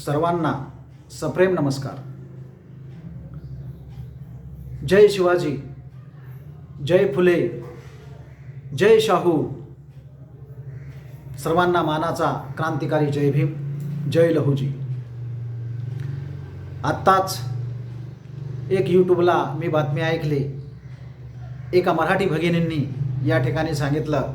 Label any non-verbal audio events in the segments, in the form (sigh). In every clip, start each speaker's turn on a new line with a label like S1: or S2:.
S1: सर्वांना सप्रेम नमस्कार. जय शिवाजी जय फुले जय शाहू. सर्वांना मानाचा क्रांतिकारी जय भीम जय लहूजी. आत्ताच एक यूट्यूबला मी बातमी ऐकली. एका मराठी भगिनींनी या ठिकाणी सांगितलं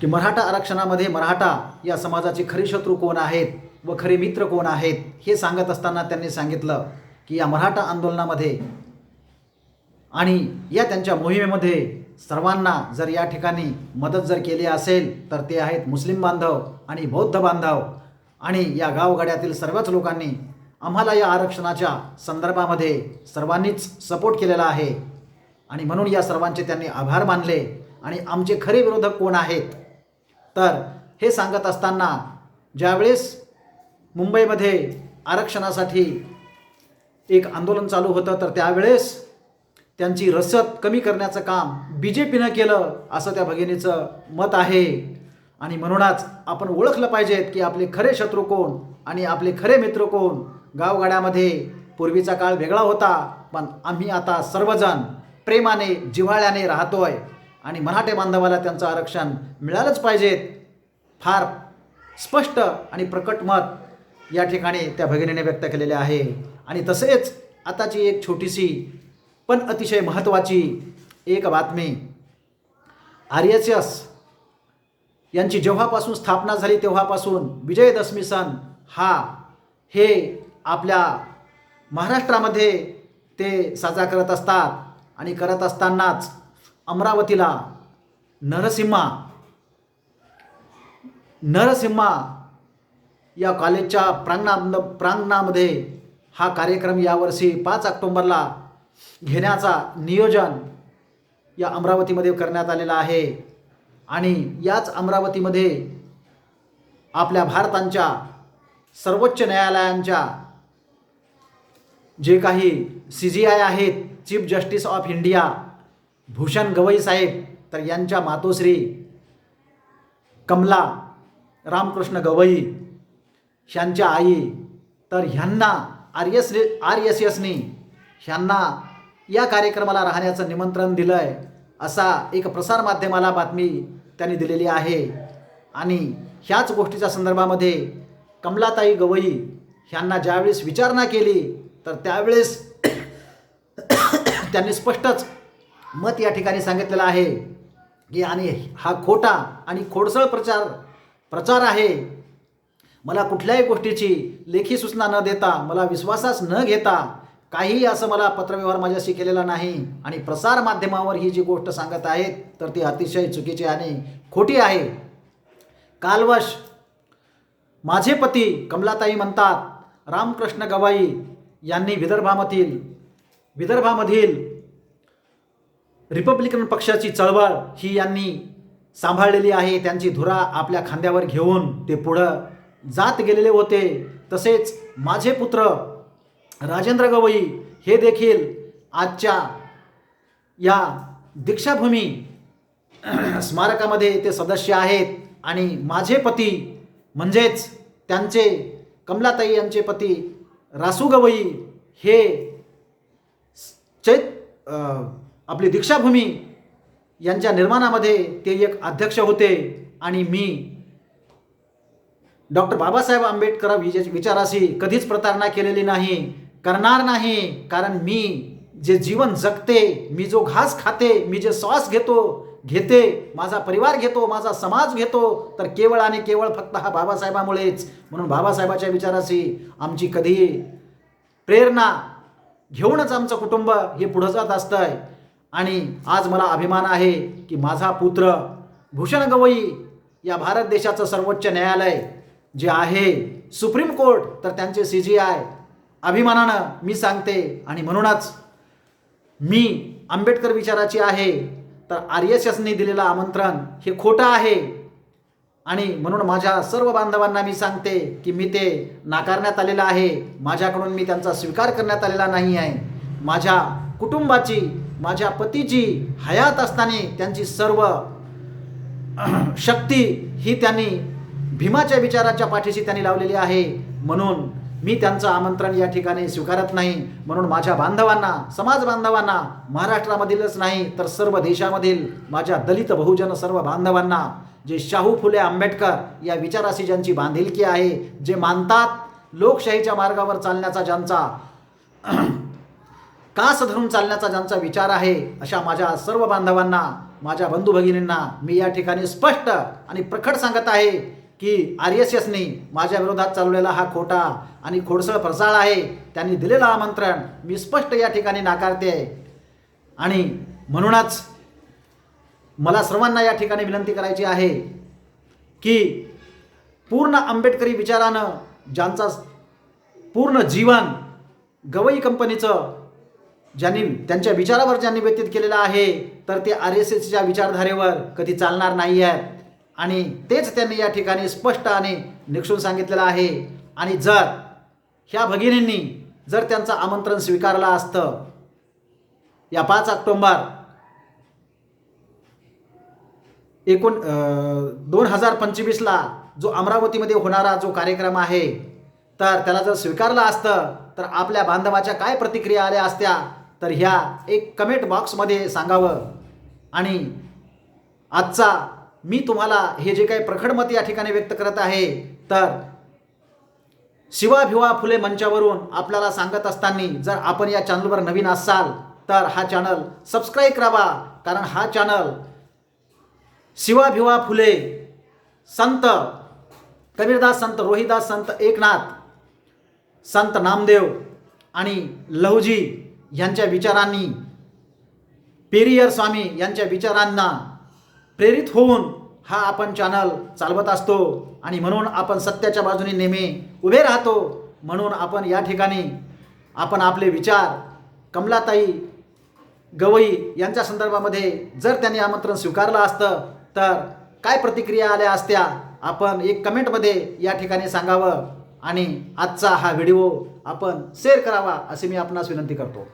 S1: की मराठा आरक्षणामध्ये मराठा या समाजाचे खरी शत्रू कोण आहेत? व खरे मित्र कोण आहेत हे सांगत असताना त्यांनी सांगितलं की या मराठा आंदोलनामध्ये आणि या त्यांच्या मोहिमेमध्ये सर्वांना जर या ठिकाणी मदत जर केली असेल तर ते आहेत मुस्लिम बांधव आणि बौद्ध बांधव. आणि या गावगाड्यातील सर्वच लोकांनी आम्हाला या आरक्षणाच्या संदर्भामध्ये सर्वांनीच सपोर्ट केलेला आहे. आणि म्हणून या सर्वांचे त्यांनी आभार मानले. आणि आमचे खरे विरोधक कोण आहेत? तर हे सांगत असताना ज्यावेळेस मुंबईमध्ये आरक्षणासाठी एक आंदोलन चालू होतं तर त्यावेळेस त्यांची रसद कमी करण्याचं काम बी जे पीनं केलं असं त्या भगिनीचं मत आहे. आणि म्हणूनच आपण ओळखलं पाहिजेत की आपले खरे शत्रू कोण आणि आपले खरे मित्र कोण? गावगाड्यामध्ये पूर्वीचा काळ वेगळा होता पण आम्ही आता सर्वजण प्रेमाने जिव्हाळ्याने राहतोय. आणि मराठे बांधवाला त्यांचं आरक्षण मिळालंच पाहिजेत. फार स्पष्ट आणि प्रकट मत या ठिकाणी त्या भगिनीने व्यक्त केलेले आहे. आणि तसेच आताची एक छोटीशी पण अतिशय महत्त्वाची एक बातमी. आर एस एस यांची जेव्हापासून स्थापना झाली तेव्हापासून विजयदशमी सण हा हे आपल्या महाराष्ट्रामध्ये ते साजरा करत असतात. आणि करत असतानाच अमरावतीला नरसिम्हा नरसिम्हा या कॉलेजच्या प्रांगणा प्रांगणामध्ये हा कार्यक्रम यावर्षी पाच ऑक्टोंबरला घेण्याचा नियोजन या अमरावतीमध्ये करण्यात आलेला आहे. आणि याच अमरावतीमध्ये आपल्या भारतांच्या सर्वोच्च न्यायालयांच्या जे काही सी जी आय आहेत chief justice of India Bhushan Gavai साहेब तर यांच्या मातोश्री कमला रामकृष्ण गवई ह्यांच्या आई तर ह्यांना आर एस आर एस एसने ह्यांना या कार्यक्रमाला राहण्याचं निमंत्रण दिलं आहे असा एक प्रसारमाध्यमाला बातमी त्यांनी दिलेली आहे. आणि ह्याच गोष्टीच्या संदर्भामध्ये कमलाताई गवई ह्यांना ज्यावेळेस विचारणा केली तर त्यावेळेस त्यांनी स्पष्टच मत या ठिकाणी सांगितलेलं आहे की आणि हा खोटा आणि खोडसळ प्रचार प्रचार आहे मला कुठल्याही गोष्टीची लेखी सूचना न देता मला विश्वासास न घेता काहीही असं मला पत्रव्यवहार माझ्याशी केलेला नाही आणि प्रसार माध्यमावर ही जी गोष्ट सांगत आहेत तर ती अतिशय चुकीची आणि खोटी आहे. कालवश माझे पती कमलाताई म्हणतात रामकृष्ण गवाई यांनी विदर्भामधील विदर्भामधील रिपब्लिकन पक्षाची चळवळ ही यांनी सांभाळलेली आहे त्यांची धुरा आपल्या खांद्यावर घेऊन ते पुढं जात गेलेले होते. तसेच माझे पुत्र राजेंद्र गवई हे देखील आजच्या या दीक्षाभूमी (clears throat) स्मारकामध्ये ते सदस्य आहेत. आणि माझे पती म्हणजेच त्यांचे कमलाताई यांचे पती रासू गवई हे चैत आपली दीक्षाभूमी यांच्या निर्माणामध्ये ते एक अध्यक्ष होते. आणि मी डॉक्टर बाबासाहेब आंबेडकर विचाराशी कधीच प्रतारणा केलेली नाही करणार नाही कारण मी जे जीवन जगते मी जो घास खाते मी जे श्वास घेतो घेते माझा परिवार घेतो माझा समाज घेतो तर केवळ आणि केवळ फक्त हा बाबासाहेबामुळेच. म्हणून बाबासाहेबाच्या विचाराशी आमची कधी प्रेरणा घेऊनच आमचं कुटुंब हे पुढं जात असतंय. आणि आज मला अभिमान आहे की माझा पुत्र भूषण गवई या भारत देशाचं सर्वोच्च न्यायालय जे आहे सुप्रीम कोर्ट तर त्यांचे सी जी आय. अभिमानानं मी सांगते आणि म्हणूनच मी आंबेडकर विचाराची आहे तर आर एस एसने दिलेलं आमंत्रण हे खोटं आहे. आणि म्हणून माझ्या सर्व बांधवांना मी सांगते की मी ते नाकारण्यात आलेलं आहे. माझ्याकडून मी त्यांचा स्वीकार करण्यात आलेला नाही आहे. माझ्या कुटुंबाची माझ्या पतीची हयात असताना त्यांची सर्व (clears throat) शक्ती ही त्यांनी भीमाच्या विचाराच्या पाठीशी त्यांनी लावलेली आहे. म्हणून मी त्यांचं आमंत्रण या ठिकाणी स्वीकारत नाही. म्हणून माझ्या बांधवांना समाज बांधवांना महाराष्ट्रामधीलच नाही तर सर्व देशामधील माझ्या दलित बहुजन सर्व बांधवांना जे शाहू फुले आंबेडकर या विचाराशी ज्यांची बांधिलकी आहे जे मानतात लोकशाहीच्या मार्गावर चालण्याचा ज्यांचा (clears throat) कास धरून चालण्याचा ज्यांचा विचार आहे अशा माझ्या सर्व बांधवांना माझ्या बंधू भगिनींना मी या ठिकाणी स्पष्ट आणि प्रखट सांगत आहे. की आर एस एसनी माझ्या विरोधात चालवलेला हा खोटा आणि खोडसळ फरसाळ आहे त्यांनी दिलेलं आमंत्रण मी स्पष्ट या ठिकाणी नाकारते. आणि म्हणूनच मला सर्वांना या ठिकाणी विनंती करायची आहे की पूर्ण आंबेडकरी विचारानं ज्यांचा पूर्ण जीवन गवई कंपनीचं ज्यांनी त्यांच्या विचारावर ज्यांनी व्यतीत केलेलं आहे तर ते आर एस एसच्या विचारधारेवर कधी चालणार नाही आहेत आणि तेच त्यांनी या ठिकाणी स्पष्ट आणि निक्षून सांगितलेलं आहे. आणि जर ह्या भगिनींनी जर त्यांचं आमंत्रण स्वीकारलं असतं या पाच ऑक्टोंबर एकूण दोन हजार पंचवीसला जो अमरावतीमध्ये होणारा जो कार्यक्रम आहे तर त्याला जर स्वीकारलं असतं तर आपल्या बांधवाच्या काय प्रतिक्रिया आल्या असत्या तर ह्या एक कमेंट बॉक्समध्ये सांगावं. आणि आजचा मी तुम्हाला हे जे काही प्रखड मत या ठिकाणी व्यक्त करत आहे तर शिवाभिवा फुले मंचावरून आपल्याला सांगत असताना जर आपण या चॅनलवर नवीन असाल तर हा चॅनल सबस्क्राईब करावा. कारण हा चॅनल शिवाभिवा फुले संत कबीरदास संत रोहिदास संत एकनाथ संत नामदेव आणि लहुजी यांच्या विचारांनी पेरियर स्वामी यांच्या विचारांना प्रेरित होऊन हा आपण चॅनल चालवत असतो आणि म्हणून आपण सत्याच्या बाजूने नेहमी उभे राहतो म्हणून आपण या ठिकाणी आपण आपले विचार कमलाताई गवई यांच्या संदर्भामध्ये जर त्यांनी आमंत्रण स्वीकारलं असतं तर काय प्रतिक्रिया आल्या असत्या आपण एक कमेंटमध्ये या ठिकाणी सांगावं. आणि आजचा हा व्हिडिओ आपण शेअर करावा असे मी आपणास विनंती करतो.